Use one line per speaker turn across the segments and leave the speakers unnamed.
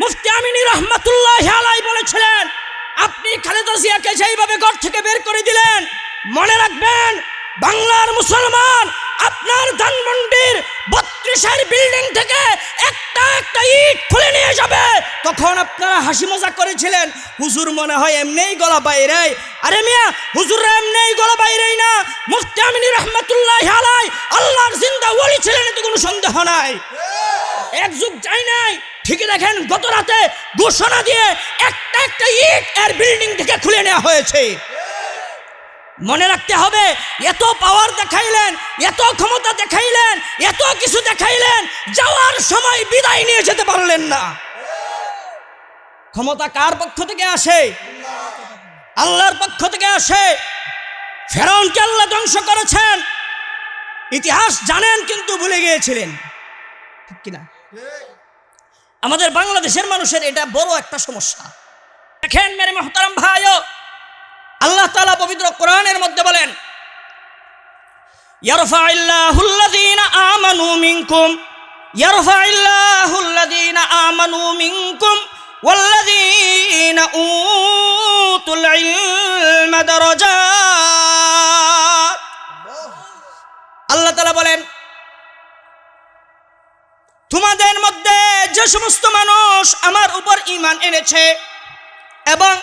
মুফতি আমিনী রহমাতুল্লাহ আলাই বলেছিলেন, আপনি খালেদা জিয়াকে যেইভাবে ঘর থেকে বের করে দিলেন, মনে রাখবেন বাংলার মুসলমান আপনার ধানমন্ডির বত্রিশের বিল্ডিং থেকে একটা একটা ইট খুলে নিয়ে যাবে। তখন আপনারা হাসি মজা করেছিলেন, হুজুর মনে হয় এমনিই গলা বাইরে আরে মিয়া, হুজুররা এমনিই গলা বাইরেই না। মুফতি আমিনী রহমাতুল্লাহ আলাই আল্লাহর জিন্দা ওলি ছিলেন এতে কোনো সন্দেহ নাই। এক যুগ যাই নাই ঠিকই দেখেন, গত রাতে ঘোষণা দিয়ে একটা একটা ইট এর বিল্ডিং থেকে খুলে নেওয়া হয়েছে। মনে রাখতে হবে, এত পাওয়ার দেখাইলেন, এত ক্ষমতা দেখাইলেন, এত কিছু দেখাইলেন, যাওয়ার সময় বিদায় নিয়ে যেতে পারলেন না। ক্ষমতা কার পক্ষ থেকে আসে? আল্লাহর পক্ষ থেকে আসে। ফেরাউনকে আল্লাহ ধ্বংস করেছেন। ইতিহাস জানেন কিন্তু ভুলে গিয়েছিলেন। ঠিক কিনা? আমাদের বাংলাদেশের মানুষের এটা বড় একটা সমস্যা দেখেন মেরে মহতারাম ভাই আল্লাহ তাআলা পবিত্র কোরআনের মধ্যে বলেন ইয়ারফাইল্লাহুল্লাযীনা আমানু মিনকুম ইয়ারফাইল্লাহুল্লাযীনা আমানু মিনকুম والذين أوتوا العلم درجات সমস্ত মানুষ আমার উপর ইমান এনেছে এবং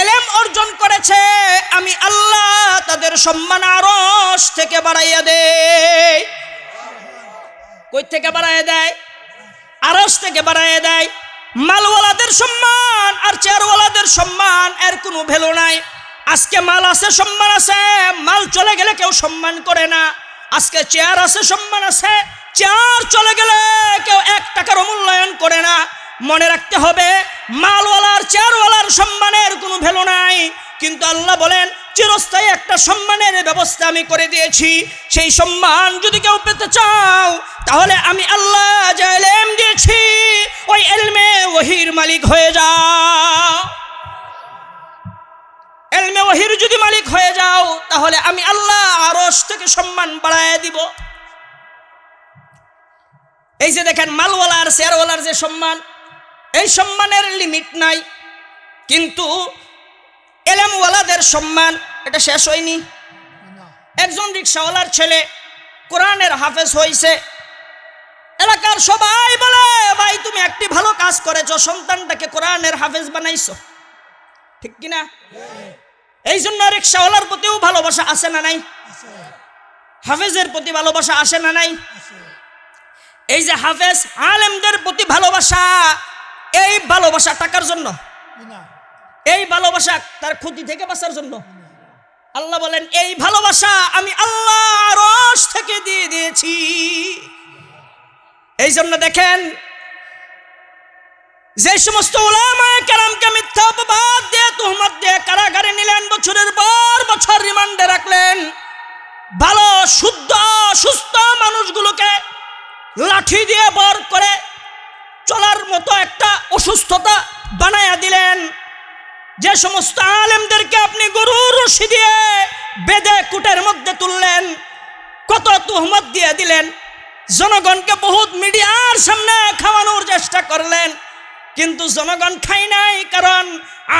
এলেম অর্জন করেছে, আমি আল্লাহ তাদের সম্মান আরস থেকে বাড়াইয়া দেয় কই থেকে বাড়াইয়া দেয়? আরস থেকে বাড়াইয়া দেয়। মালওয়ালাদের সম্মান আর চেয়ারওয়ালাদের সম্মান এর কোনো ভ্যালু নাই। আজকে মাল আছে, সম্মান আছে, মাল চলে গেলে কেউ সম্মান করে না। আজকে চেয়ার আছে, সম্মান আছে চেয়ার চলে গেলে কেউ এক টাকার মূল্যায়ন করে না। মনে রাখতে হবে, মালওয়ালার চেয়ারওয়ালার সম্মানের কোনো ভ্যালু নাই। কিন্তু আল্লাহ বলেন, চিরস্থায়ী একটা সম্মানের ব্যবস্থা আমি করে দিয়েছি। সেই সম্মান যদি কেউ পেতে চাও, তাহলে আমি আল্লাহ এলেম দিয়েছি, ওই এলমে ওহির মালিক হয়ে যাও। এলমে ওহির যদি মালিক হয়ে যাও, তাহলে আমি আল্লাহ আরস থেকে সম্মান বাড়ায় দিব। এই যে দেখেন, মালওয়ালার, শেয়ারওয়ালার যে সম্মান, এই সম্মানের লিমিট নাই। কিন্তু এলেমওয়ালাদের সম্মান, এটা শেষ হয়নি। একজন রিক্সাওয়ালার ছেলে কোরআনের হাফেজ হয়েছে এলাকার সবাই বলে, ভাই, তুমি একটি ভালো কাজ করেছ, সন্তানটাকে কোরআনের হাফেজ বানাইছো। ঠিক কিনা? এই জন্য রিক্সাওয়ালার প্রতিও ভালোবাসা আসে না নাই? হাফেজের প্রতি ভালোবাসা আসে না নাই? এই যে হাফেজ আলেমদের প্রতি ভালোবাসা এই ভালোবাসা টাকার জন্য? এই ভালোবাসা তার ক্ষতি থেকে বাঁচার জন্য? আল্লাহ বলেন এই ভালোবাসা আমি আল্লাহ রস থেকে দিয়ে দিয়েছি। এই জন্য দেখেন যে সমস্ত ওলামায়ে কেরামকে মিথ্যা অপবাদ দিয়ে তুহমত দিয়ে কারাগারে নিলেন বছরের পর বছর রিমান্ডে রাখলেন ভালো শুদ্ধ সুস্থ লাঠি দিয়ে বর করে চলার মতো একটা অসুস্থতা বানায়া দিলেন। যে সমস্ত আলেমদেরকে আপনি গরুর রশি দিয়ে বেদে কুটের মধ্যে তুললেন, কত তুহমত দিয়ে দিলেন। জনগণকে বহুত মিডিয়ার সামনে খাওয়ানোর চেষ্টা করলেন, কিন্তু জনগণ খাই নাই, কারণ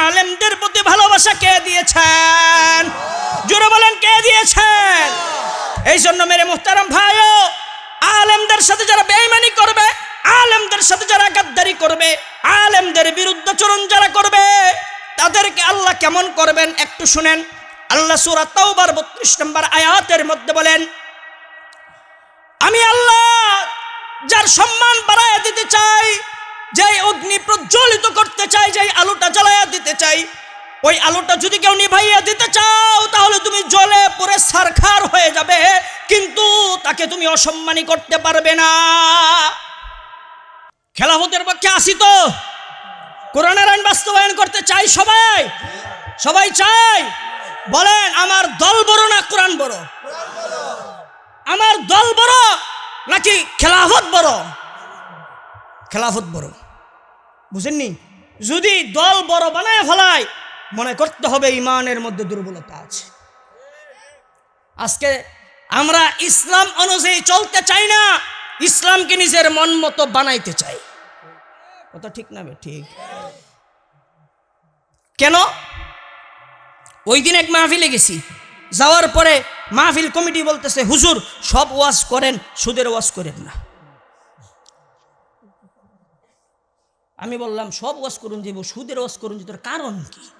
আলেমদের প্রতি ভালোবাসা কে দিয়েছেন? জোরে বলেন, কে দিয়েছেন? এই জন্য মেরে মুহতারাম ভাইও আলেমদের সাথে যারা বেইমানি করবে, আলেমদের সাথে যারা গাদ্দারি করবে, আলেমদের বিরুদ্ধাচরণ যারা করবে, তাদেরকে আল্লাহ কেমন করবেন একটু শুনেন। আল্লাহ সুরা তাওবার বত্রিশ নম্বর আয়াতের মধ্যে বলেন, আমি আল্লাহ যার সম্মান বাড়াইয়া দিতে চাই যে অগ্নি প্রজ্বলিত করতে চাই, যেই আলোটা জ্বালাইয়া দিতে চাই ওই আলোটা যদি কেউ নিভাইয়া দিতে চাও, তাহলে তুমি জলে পরে সারখার হয়ে যাবে, কিন্তু তাকে তুমি অসম্মানী করতে পারবে না। খেলাফতের পক্ষে আসি তো। কোরআনের আইন বাস্তবায়ন করতে চাই সবাই? সবাই চাই? বলেন, আমার দল বড় না কোরআন বড়? আমার দল বড় নাকি খেলাফত বড়? খেলাফত বড়। বুঝেননি? যদি দল বড় বানায় ফেলায় মনে করতে হবে ইমানের মধ্যে দুর্বলতা আছে। আজকে আমরা ইসলাম অনুযায়ী চলতে চাই না, ইসলামকে নিজের মন মতো বানাইতে চাই। কথা ঠিক না ঠিক। কেন? ওই দিন এক মাহফিলে গেছি। যাওয়ার পরে মাহফিল কমিটি বলতেছে, হুজুর, সব ওয়াজ করেন, সুদের ওয়াজ করেন না। আমি বললাম, সব ওয়াজ করুন যে, সুদের ওয়াজ করুন যে, তোর কারণ কি?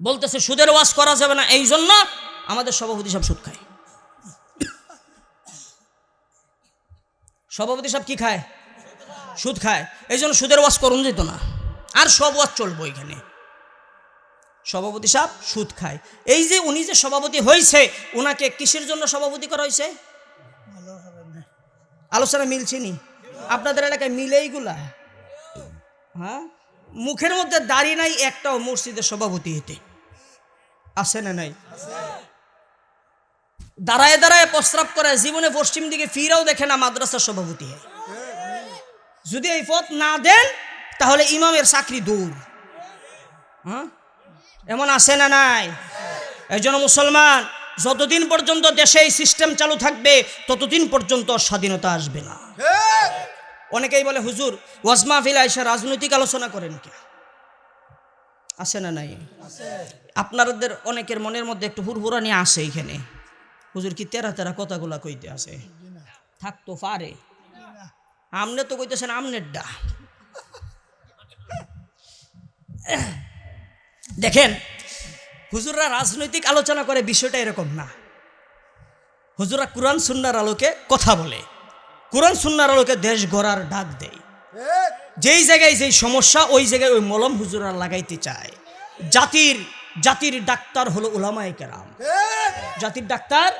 বলতেছে, সুদের ওয়াজ করা যাবে না। এই জন্য আমাদের সভাপতি সব সুদ খায়। সভাপতি সব কি খায়? সুদ খায়। এই জন্য সুদের ওয়াজ করুন যেত না। আর সব ওয়াজ চলবো এখানে সভাপতি সাহেব সুদ খায়। এই যে উনি যে সভাপতি হয়েছে ওনাকে কিসের জন্য সভাপতি করা হয়েছে? আলোচনা মিলছে নি? আপনাদের এলাকায় মিলে এইগুলা হ্যাঁ? মুখের মধ্যে দাড়ি নাই একটাও মসজিদের সভাপতি হতে আছে না নাই? দাঁড়ায় দাঁড়ায় প্রস্রাব করে জীবনে পশ্চিম দিকে ফিরাও দেখে না মাদ্রাসার সভাপতি হয়। যদি এই পথ না দেন, তাহলে ইমামের চাকরি দূর। হ্যাঁ? এমন আছে না নাই? একজন মুসলমান, যতদিন পর্যন্ত দেশে এই সিস্টেম চালু থাকবে, ততদিন পর্যন্ত স্বাধীনতা আসবে না। অনেকেই বলে, হুজুর, ওয়াজমা মাহফিল আইসা রাজনৈতিক আলোচনা করেন কে? আছে না নাই? আপনাদের অনেকের মনের মধ্যে একটু হুরহুরানি আসে এখানে। হুজুর কি তেরা তেরা কথাগুলা কইতে আছে? থাকতো পারে। আমনে তো কইতেছেন আমনের ডা দেখেন, হুজুররা রাজনৈতিক আলোচনা করে বিষয়টা এরকম না। হুজুরা কোরআন সুন্নার আলোকে কথা বলে। কোরআন সুন্নার আলোকে দেশ গড়ার ডাক দেয়। যেই জায়গায় যেই সমস্যা, ওই জায়গায় ওই মলম হুজুরা লাগাইতে চায়। জাতির জাতির ডাক্তার হলো ওলামায়ে কেরাম। জাতির ডাক্তার?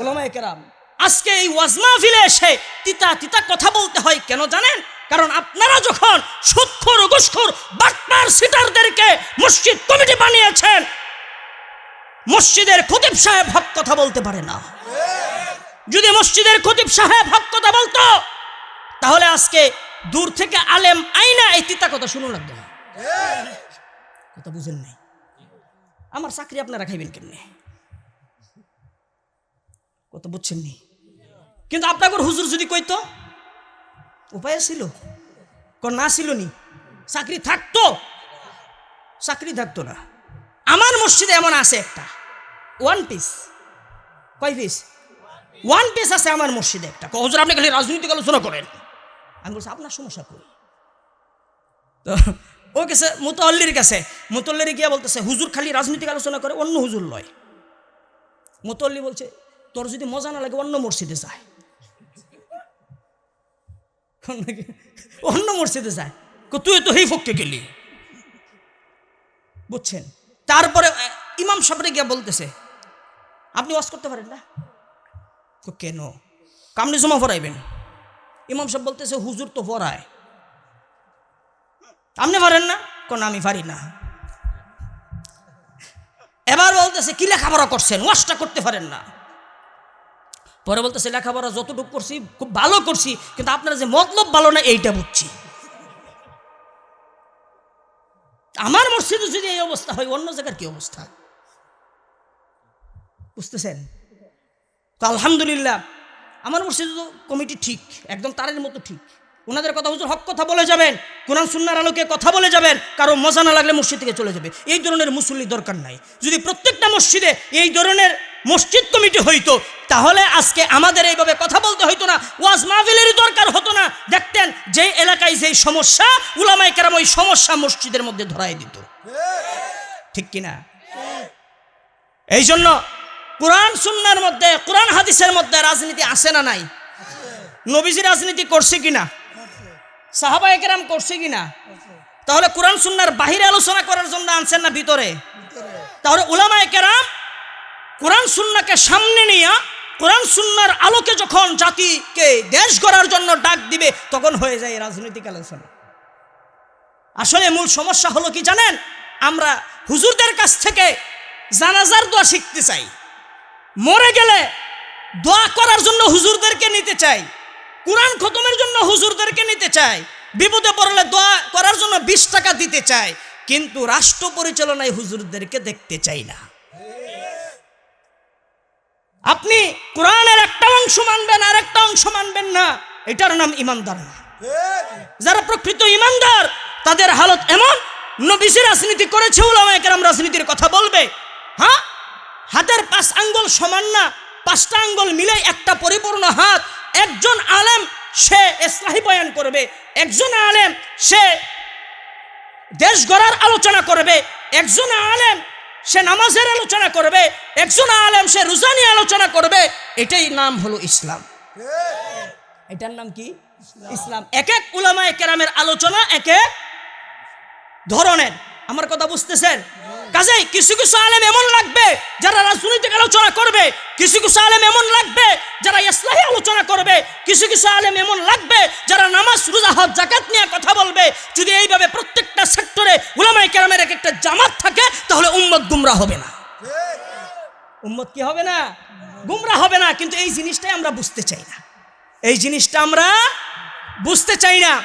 ওলামায়ে কেরাম। আজকে এই ওয়াজ মাহফিলে এসে তিতা তিতা কথা বলতে হয়, কেন জানেন? কারণ আপনারা যখন সুৎখর ঘুষখোর বাটপার সিটারদেরকে মসজিদ কমিটি বানিয়েছেন, মসজিদের খতিব সাহেব হক কথা বলতে পারে না। যদি মসজিদের খতিব সাহেব হক কথা বলতো, তাহলে আজকে দূর থেকে আলেম আইনা এই তিতা কথা শুনুন লাগতো না। কথা বুঝেন নাই? আমার চাকরি আপনারা খাইবেন কেমনে? কথা বুঝছেন নি? কিন্তু আপনাদের হুজুর যদি কইতো, উপায় ছিল? কোন না ছিল নি? চাকরি থাকতো? চাকরি থাকতো না। আমার মসজিদে এমন আছে একটা। ওয়ান পিস কয় পিস ওয়ান পেস আছে আমার মসজিদে একটা। হুজুর, আপনি খালি রাজনৈতিক আলোচনা করেন। আমি বলছি, আপনার সমস্যা কই? তো, ও গেছে মুতল্লির কাছে। মুতল্লির গিয়া বলতেছে, হুজুর খালি রাজনৈতিক আলোচনা করে, অন্য হুজুর লয়। মুতল্লি বলছে, তোর যদি মজা না লাগে, অন্য মসজিদে যায়। অন্য মসজিদে যায়। তুই তো হেই ফককে গেলি। বুঝছেন? তারপরে ইমাম সাহেবরে গিয়া বলতেছে, আপনি ওয়াজ করতে পারেন না? কো, কেন? কামনি জমা পড়াইবেন ইমাম সাহেব বলতেছে হুজুর তো পড়ায় আপনি পারেন না? কোন আমি পারি না। এবার বলতেছে কি লেখাপড়া করছেন? ওয়াশটা করতে পারেন না। পরে বলতেছে লেখাপড়া যতটুকু করছি খুব ভালো করছি কিন্তু আপনারা যে মতলব ভালো না এইটা বুঝছি। আমার মসজিদে যদি এই অবস্থা হয় অন্য জায়গার কি অবস্থা? বুঝতেছেন? তো আলহামদুলিল্লাহ, আমার মসজিদ কমিটি ঠিক, একদম তারের মতো ঠিক। ওনাদের কথা হুজুর হক কথা বলে যাবেন, কোরআন সুন্নার আলোকে কথা বলে যাবেন, কারও মজা না লাগলে মসজিদ থেকে চলে যাবে। এই ধরনের মুসল্লি দরকার নাই। যদি প্রত্যেকটা মসজিদে এই ধরনের মসজিদ কমিটি হইতো, তাহলে আজকে আমাদের এইভাবে কথা বলতে হইতো না, ওয়াজ মাহফিলেরই দরকার হতো না। দেখতেন, যে এলাকায় যেই সমস্যা, উলামায় কেরাম ওই সমস্যা মসজিদের মধ্যে ধরাই দিত। ঠিক কিনা? এই জন্য কোরআন সুন্নার মধ্যে, কোরআন হাদিসের মধ্যে রাজনীতি আসে না নাই? নবীজি রাজনীতি করছে কিনা? সাহাবা একরাম করছে কিনা? তাহলে কোরআন সুন্নার বাহিরে আলোচনা করার জন্য আনছেন না ভিতরে? তাহলে উলামা একরাম কোরআন সুন্নাকে সামনে নিয়ে, কোরআন সুন্নার আলোকে যখন জাতিকে দেশ গড়ার জন্য ডাক দিবে, তখন হয়ে যায় রাজনৈতিক আলোচনা। আসলে মূল সমস্যা হলো কি জানেন? আমরা হুজুরদের কাছ থেকে জানাজার দোয়া শিখতে চাই। মরে গেলে দোয়া করার জন্য হুজুরদেরকে নিতে চাই। কোরআন খতমের জন্য হুজুরদেরকে নিতে চাই। বিপদে পড়লে দোয়া করার জন্য বিশ টাকা দিতে চাই। কিন্তু রাষ্ট্র পরিচালনায় হুজুরদেরকে দেখতে চাই না। আপনি কোরআনের একটা অংশ মানবেন, আর একটা অংশ মানবেন না। এটার নাম ইমানদার না। যারা প্রকৃত ইমানদার, তাদের হালত এমন। নবীজি রাজনীতি করেছে ওলামায়ে কেরাম রাজনীতির কথা বলবে। হ্যাঁ? হাতের পাঁচ আঙ্গুল সমান না, পাঁচটা আঙ্গুল মিলে একটা পরিপূর্ণ হাত। একজন আলেম, সে ইসলাহি বয়ান করবে। একজন আলেম, সে দেশ গড়ার আলোচনা করবে। একজন আলেম, সে নামাজের আলোচনা করবে। একজন আলেম, সে রোজানি আলোচনা করবে। এটাই নাম হলো ইসলাম। এটার নাম কি? ইসলাম। এক এক উলামায়ে কেরামের আলোচনা এক ধরনের। আমার কথা বুঝতেছেন? কাজেই কিছু কিছু আলেম এমন লাগবে, যারা রাজনৈতিক আলোচনা করবে কিছু কিছু আলেম এমন লাগবে, যারা ইসলাহী আলোচনা করবে কিছু কিছু আলেম এমন লাগবে, যারা নামাজ, রোজা, হজ জাকাত নিয়ে কথা বলবে। যদি এইভাবে প্রত্যেকটা সেক্টরে উলামায়ে কেরামের এক একটা জামাত থাকে, তাহলে উম্মত গুমরা হবে না। উম্মত কি হবে না? গুমরা হবে না। কিন্তু এই জিনিসটাই আমরা বুঝতে চাই না। এই জিনিসটা আমরা বুঝতে চাই না।